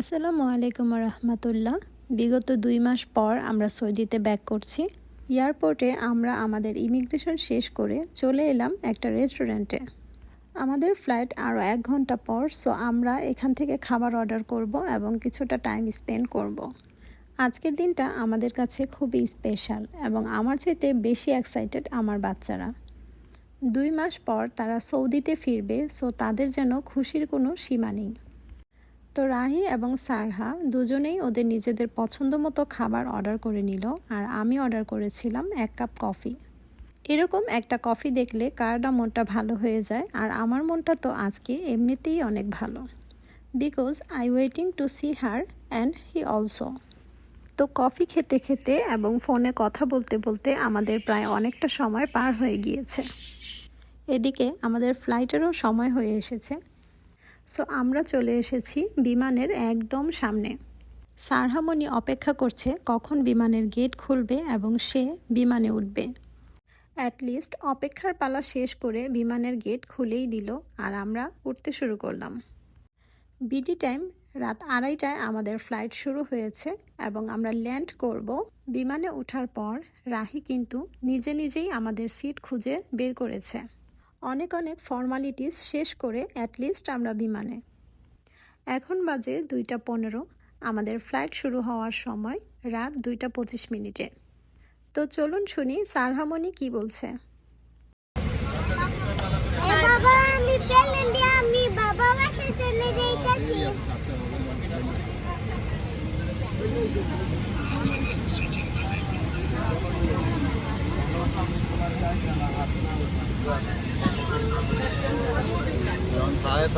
আসসালামু আলাইকুম রহমতুল্লাহ। বিগত দুই মাস পর আমরা সৌদিতে ব্যাক করছি। এয়ারপোর্টে আমরা আমাদের ইমিগ্রেশন শেষ করে চলে এলাম একটা রেস্টুরেন্টে আমাদের ফ্লাইট আরও এক ঘণ্টা পর সো আমরা এখান থেকে খাবার অর্ডার করব এবং কিছুটা টাইম স্পেন্ড করব। আজকের দিনটা আমাদের কাছে খুবই স্পেশাল এবং আমার চাইতে বেশি এক্সাইটেড আমার বাচ্চারা। দুই মাস পর তারা সৌদিতে ফিরবে সো তাদের যেন খুশির কোনো সীমা নেই। তো রাহি এবং সারহা দুজনেই ওদের নিজেদের পছন্দ মতো খাবার অর্ডার করে নিল আর আমি অর্ডার করেছিলাম এক কাপ কফি। এরকম একটা কফি দেখলে কারটা মনটা ভালো হয়ে যায় আর আমার মনটা তো আজকে এমনিতেই অনেক ভালো। Because I waiting to see her and he also তো কফি খেতে খেতে এবং ফোনে কথা বলতে বলতে আমাদের প্রায় অনেকটা সময় পার হয়ে গিয়েছে। এদিকে আমাদের ফ্লাইটেরও সময় হয়ে এসেছে। সো আমরা চলে এসেছি বিমানের একদম সামনে। সারহামনি অপেক্ষা করছে কখন বিমানের গেট খুলবে এবং সে বিমানে উঠবে। অ্যাটলিস্ট অপেক্ষার পালা শেষ করে বিমানের গেট খুলেই দিল আর আমরা উঠতে শুরু করলাম। বিডি টাইম রাত আড়াইটায় আমাদের ফ্লাইট শুরু হয়েছে এবং আমরা ল্যান্ড করব। বিমানে ওঠার পর রাহি কিন্তু নিজে নিজেই আমাদের সিট খুঁজে বের করেছে। অনেক অনেক ফর্মালিটিস শেষ করে অ্যাটলিস্ট আমরা বিমানে। এখন বাজে দুইটা পনেরো। আমাদের ফ্লাইট শুরু হওয়ার সময় রাত দুইটা পঁচিশ মিনিটে। তো চলুন শুনি সারহামনি কি বলছে। যাইতাছি। যখন Please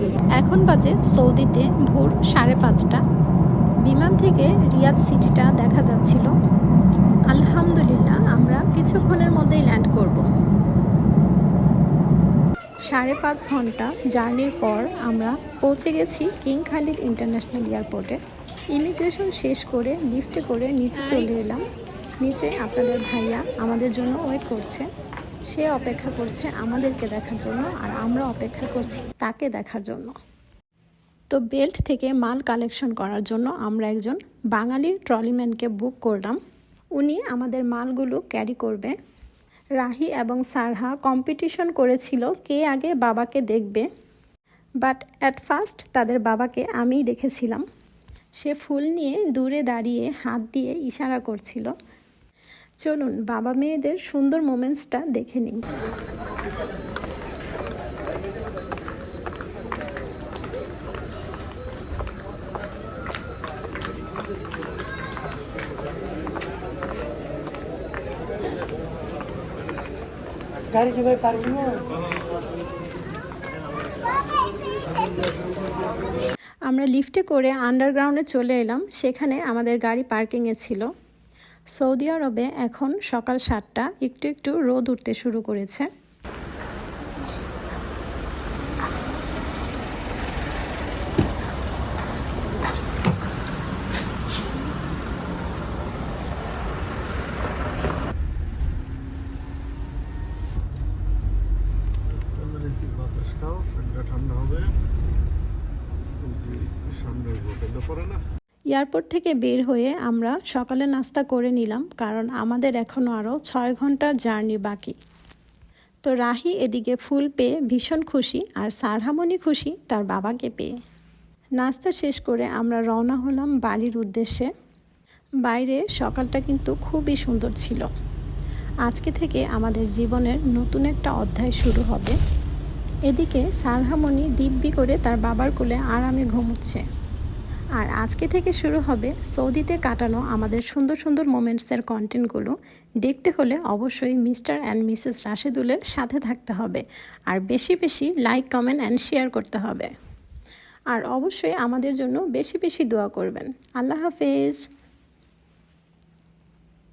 look এখন বাজে সৌদিতে ভোর সাড়ে পাঁচটা। বিমান থেকে রিয়াদ সিটিটা দেখা যাচ্ছিল। আলহামদুলিল্লাহ, আমরা কিছুক্ষণের মধ্যেই ল্যান্ড করব। সাড়ে পাঁচ ঘণ্টা জার্নির পর আমরা পৌঁছে গেছি কিং খালিদ ইন্টারন্যাশনাল এয়ারপোর্টে। ইমিগ্রেশন শেষ করে লিফটে করে নিচে চলে এলাম। নিচে আপনাদের ভাইয়া আমাদের জন্য ওয়েট করছে। সে অপেক্ষা করছে আমাদেরকে দেখার জন্য আর আমরা অপেক্ষা করছি তাকে দেখার জন্য। তো বেল্ট থেকে মাল কালেকশন করার জন্য আমরা একজন বাঙালির ট্রলিম্যানকে বুক করলাম। উনি আমাদের মালগুলো ক্যারি করবে। রাহি এবং সারহা কম্পিটিশন করেছিল কে আগে বাবাকে দেখবে। বাট অ্যাট ফার্স্ট তাদের বাবাকে আমিই দেখেছিলাম। সে ফুল নিয়ে দূরে দাঁড়িয়ে হাত দিয়ে ইশারা করছিল। চলুন, বাবা মেয়েদের সুন্দর মোমেন্টসটা দেখে নিই। আমরা লিফটে করে আন্ডারগ্রাউন্ডে চলে এলাম। সেখানে আমাদের গাড়ি পার্কিংয়ে ছিল। সৌদি আরবে এখন সকাল সাতটা, একটু একটু রোদ উঠতে শুরু করেছে। ঠান্ডা হবে। এয়ারপোর্ট থেকে বের হয়ে আমরা সকালে নাস্তা করে নিলাম, কারণ আমাদের এখনও আরও ছয় ঘণ্টা জার্নি বাকি। তো রাহি এদিকে ফুল পেয়ে ভীষণ খুশি আর সারহামনি খুশি তার বাবাকে পেয়ে। নাস্তা শেষ করে আমরা রওনা হলাম বাড়ির উদ্দেশ্যে। বাইরে সকালটা কিন্তু খুবই সুন্দর ছিল। আজকে থেকে আমাদের জীবনের নতুন একটা অধ্যায় শুরু হবে। এদিকে সারহামনি দিব্যি করে তার বাবার কোলে আরামে ঘুমোচ্ছে। আর আজকে থেকে শুরু হবে সৌদিতে কাটানো আমাদের সুন্দর সুন্দর মোমেন্টসের কন্টেন্টগুলো। দেখতে হলে অবশ্যই মিস্টার অ্যান্ড মিসেস রাশেদুলের সাথে থাকতে হবে। আর বেশি বেশি লাইক, কমেন্ট অ্যান্ড শেয়ার করতে হবে। আর অবশ্যই আমাদের জন্য বেশি বেশি দোয়া করবেন। আল্লাহ হাফেজ।